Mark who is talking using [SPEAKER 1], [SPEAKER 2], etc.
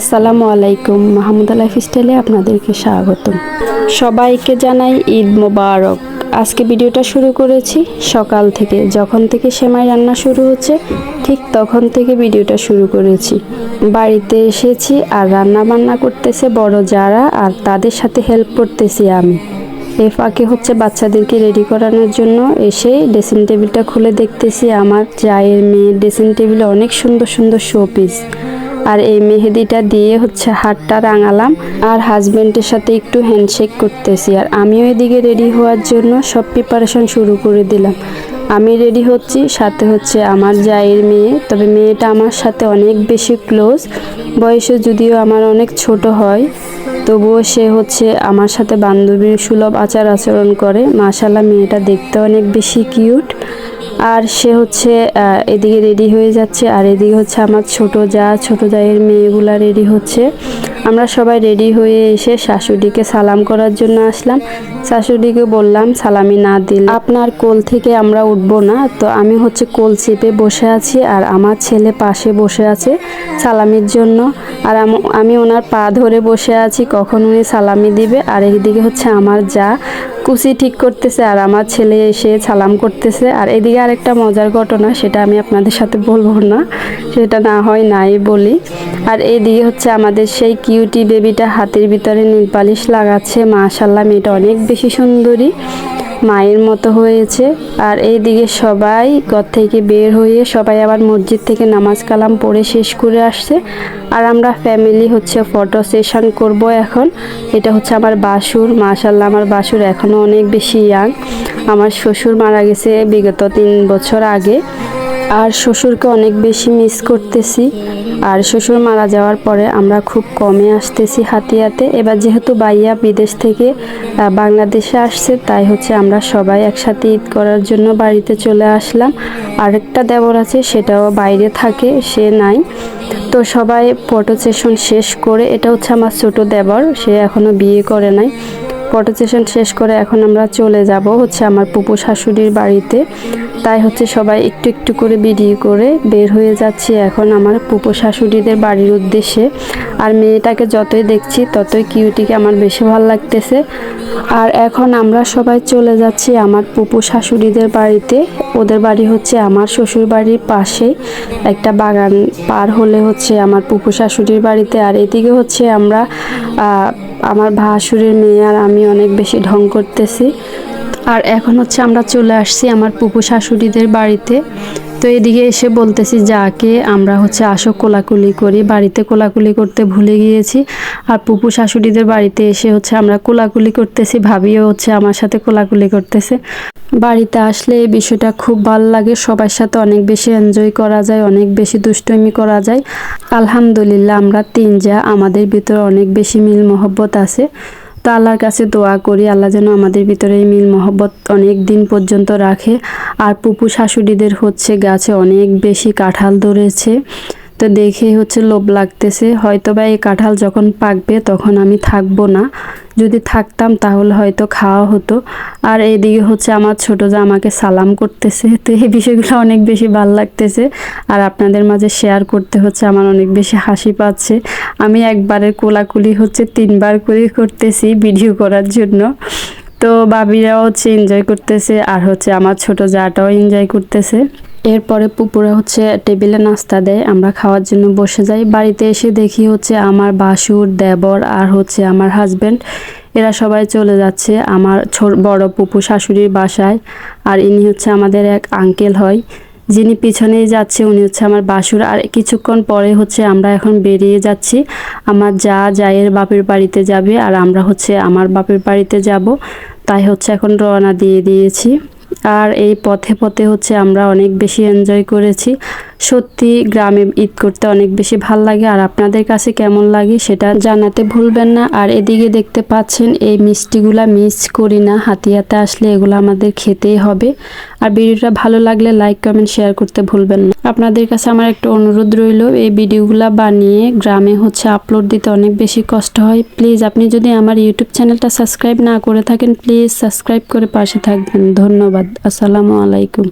[SPEAKER 1] আসসালামু আলাইকুম, মাহমুদ লাইফ স্টাইলে আপনাদেরকে স্বাগতম। সবাইকে জানাই ঈদ মোবারক। আজকে ভিডিওটা শুরু করেছি সকাল থেকে। যখন থেকে সেমাই রান্না শুরু হচ্ছে, ঠিক তখন থেকে ভিডিওটা শুরু করেছি। বাড়িতে এসেছি আর রান্না বান্না করতেছে বড় যারা আর তাদের সাথে হেল্প করতেছি আমি। এ ফাঁকে হচ্ছে বাচ্চাদেরকে রেডি করানোর জন্য এসে ড্রেসিং টেবিলটা খুলে দেখতেছি। আমার জায়ের মেয়ে ড্রেসিং টেবিলে অনেক সুন্দর সুন্দর শোপিস আর এই মেহেদিটা দিয়ে হচ্ছে হাতটা রাঙালাম। আর হাজব্যান্ডের সাথে একটু হ্যান্ডশেক করতেছি। আর আমিও এদিকে রেডি হওয়ার জন্য সব প্রিপারেশন শুরু করে দিলাম। আমি রেডি হচ্ছি, সাথে হচ্ছে আমার জায়ের মেয়ে। তবে মেয়েটা আমার সাথে অনেক বেশি ক্লোজ বয়সে যদিও আমার অনেক ছোট হয়, তবুও সে হচ্ছে আমার সাথে বান্ধবীর সুলভ আচার আচরণ করে। মাশাল্লাহ মেয়েটা দেখতে অনেক বেশি কিউট আর সে হচ্ছে এদিকে রেডি হয়ে যাচ্ছে আর এদিকে হচ্ছে আমার ছোট যা, ছোট জায়ের মেয়েগুলা রেডি হচ্ছে। আমরা সবাই রেডি হয়ে এসে শাশুড়িকে সালাম করার জন্য আসলাম। শাশুড়িকে বললাম, সালামি না দিলে আপনার কোল থেকে আমরা উঠবো না। তো আমি হচ্ছে কোল চেপে বসে আছি আর আমার ছেলে পাশে বসে আছে সালামির জন্য। আর আম- ওনার পা ধরে বসে আছি, কখন উনি সালামি দিবে? আর এইদিকে হচ্ছে আমার যা কুচি ঠিক করতেছে আর আমার ছেলে এসে সালাম করতেছে। আর এদিকে আরেকটা মজার ঘটনা, সেটা আমি আপনাদের সাথে বলব না, সেটা না হয় নাই বলি। আর এদিকে হচ্ছে আমাদের সেই কিউটি বেবিটা হাতের ভিতরে নীল পালিশ লাগাচ্ছে। মাশাল্লাহ মেয়েটা অনেক বেশি সুন্দরী। মায়ের মতো হয়েছে। আর এইদিকে সবাই ঘর থেকে বের হয়ে সবাই আবার মসজিদ থেকে নামাজ কালাম পড়ে শেষ করে আসছে। আর আমরা ফ্যামিলি হচ্ছে ফটো সেশন করব এখন। এটা হচ্ছে আমার বাসুর। মাশাল্লাহ আমার বাসুর এখনও অনেক বেশি ইয়াং আমার শ্বশুর মারা গেছে বিগত তিন বছর আগে। আর শ্বশুরকে অনেক বেশি মিস করতেছি। আর শ্বশুর মারা যাওয়ার পরে আমরা খুব কমে আসতেছি হাতিয়াতে। এবার যেহেতু বাইয়া বিদেশ থেকে বাংলাদেশে আসছে, তাই হচ্ছে আমরা সবাই একসাথে ঈদ করার জন্য বাড়িতে চলে আসলাম। আরেকটা দেবর আছে, সেটাও বাইরে থাকে, সে নাই। তো সবাই ফটো সেশন শেষ করে, এটা হচ্ছে আমার ছোট দেবর, সে এখনও বিয়ে করে নাই। ফটো সেশন শেষ করে এখন আমরা চলে যাব হচ্ছে আমার পুপু শাশুড়ির বাড়িতে। তাই হচ্ছে সবাই একটু একটু করে ভিডিও করে বের হয়ে যাচ্ছি এখন আমার পুপু শাশুড়িদের বাড়ির উদ্দেশ্যে। আর মেয়েটাকে যতই দেখছি ততই কিউটিকে আমার বেশি ভালো লাগতেছে। আর এখন আমরা সবাই চলে যাচ্ছি আমার পুপু শাশুড়িদের বাড়িতে। ওদের বাড়ি হচ্ছে আমার শ্বশুর বাড়ির পাশে একটা বাগান পার হলে হচ্ছে আমার পুপু শাশুড়ির বাড়িতে। আর এদিকে হচ্ছে আমরা আমার ভাসুরের মেয়ে আর আমি অনেক বেশি ঢং করতেছি। আর এখন হচ্ছে আমরা চলে আসছি আমার পুপু শাশুড়িদের বাড়িতে। তো এদিকে এসে বলতেছি, যাকে আমরা হচ্ছে আসো কোলাকুলি করি, বাড়িতে কোলাকুলি করতে ভুলে গিয়েছি। আর পুপু শাশুড়িদের বাড়িতে এসে হচ্ছে আমরা কোলাকুলি করতেছি, ভাবিও হচ্ছে আমার সাথে কোলাকুলি করতেছে। বাড়িতে আসলে এই বিষয়টা খুব ভালো লাগে, সবার সাথে অনেক বেশি এনজয় করা যায়, অনেক বেশি দুষ্টমি করা যায়। আলহামদুলিল্লাহ, আমরা তিন যা আমাদের ভিতরে অনেক বেশি মিল মহব্বত আছে। তো আল্লাহর কাছে দোয়া করি, আল্লাহ যেন আমাদের ভিতরে এই মিল মহব্বত অনেক দিন পর্যন্ত রাখে। আর পুপু শাশুড়িদের হচ্ছে গাছে অনেক বেশি কাঁঠাল ধরেছে। তো দেখে হচ্ছে লোভ লাগতেছে। হয়তো বা এই কাঁঠাল যখন পাকবে তখন আমি থাকব না। যদি থাকতাম তাহলে হয়তো খাওয়া হতো। আর এইদিকে হচ্ছে আমার ছোট যা আমাকে সালাম করতেছে, তো এই বিষয়গুলো অনেক বেশি ভালো লাগতেছে। আর আপনাদের মাঝে শেয়ার করতে হচ্ছে আমার অনেক বেশি হাসি পাচ্ছে। আমি একবারের কোলাকুলি হচ্ছে তিনবার করে করতেছি ভিডিও করার জন্য। তো বাবিরাও হচ্ছে এনজয় করতেছে, আর হচ্ছে আমার ছোট যাটাও এনজয় করতেছে। এরপরে পুপুরা হচ্ছে টেবিলে নাস্তা দেয়, আমরা খাওয়ার জন্য বসে যাই। বাড়িতে এসে দেখি হচ্ছে আমার বাসুর, দেবর আর হচ্ছে আমার হাজব্যান্ড এরা সবাই চলে যাচ্ছে আমার বড় পুপু শাশুড়ির বাসায়। আর ইনি হচ্ছে আমাদের এক আঙ্কেল হয়, যিনি পিছনেই যাচ্ছে, উনি হচ্ছে আমার বাসুর। আর কিছুক্ষণ পরে হচ্ছে আমরা এখন বেরিয়ে যাচ্ছি। আমার যা জায়ের বাপের বাড়িতে যাবে, আর আমরা হচ্ছে আমার বাপের বাড়িতে যাব। তাই হচ্ছে এখন রওনা দিয়ে দিয়েছি। আর এই পথে পথে হচ্ছে আমরা অনেক বেশি এনজয় করেছি। সত্যি গ্রামে ঈদ করতে অনেক বেশি ভালো লাগে আর আপনাদের কাছে কেমন লাগে সেটা জানাতে ভুলবেন না। আর এদিকে দেখতে পাচ্ছেন, এই মিষ্টিগুলা মিস করি না, হাতিয়াতে আসলে এগুলো আমাদের খেতেই হবে। আর ভিডিওটা ভালো লাগলে লাইক কমেন্ট শেয়ার করতে ভুলবেন না। আপনাদের কাছে আমার একটা অনুরোধ রইল, এই ভিডিওগুলা বানিয়ে গ্রামে হচ্ছে আপলোড দিতে অনেক বেশি কষ্ট হয়। প্লিজ আপনি যদি আমার ইউটিউব চ্যানেলটা সাবস্ক্রাইব না করে থাকেন প্লিজ সাবস্ক্রাইব করে পাশে থাকবেন। ধন্যবাদ। আসসালামু আলাইকুম।